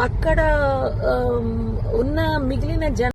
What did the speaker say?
అక్కడ ఉన్న మిగిలిన జన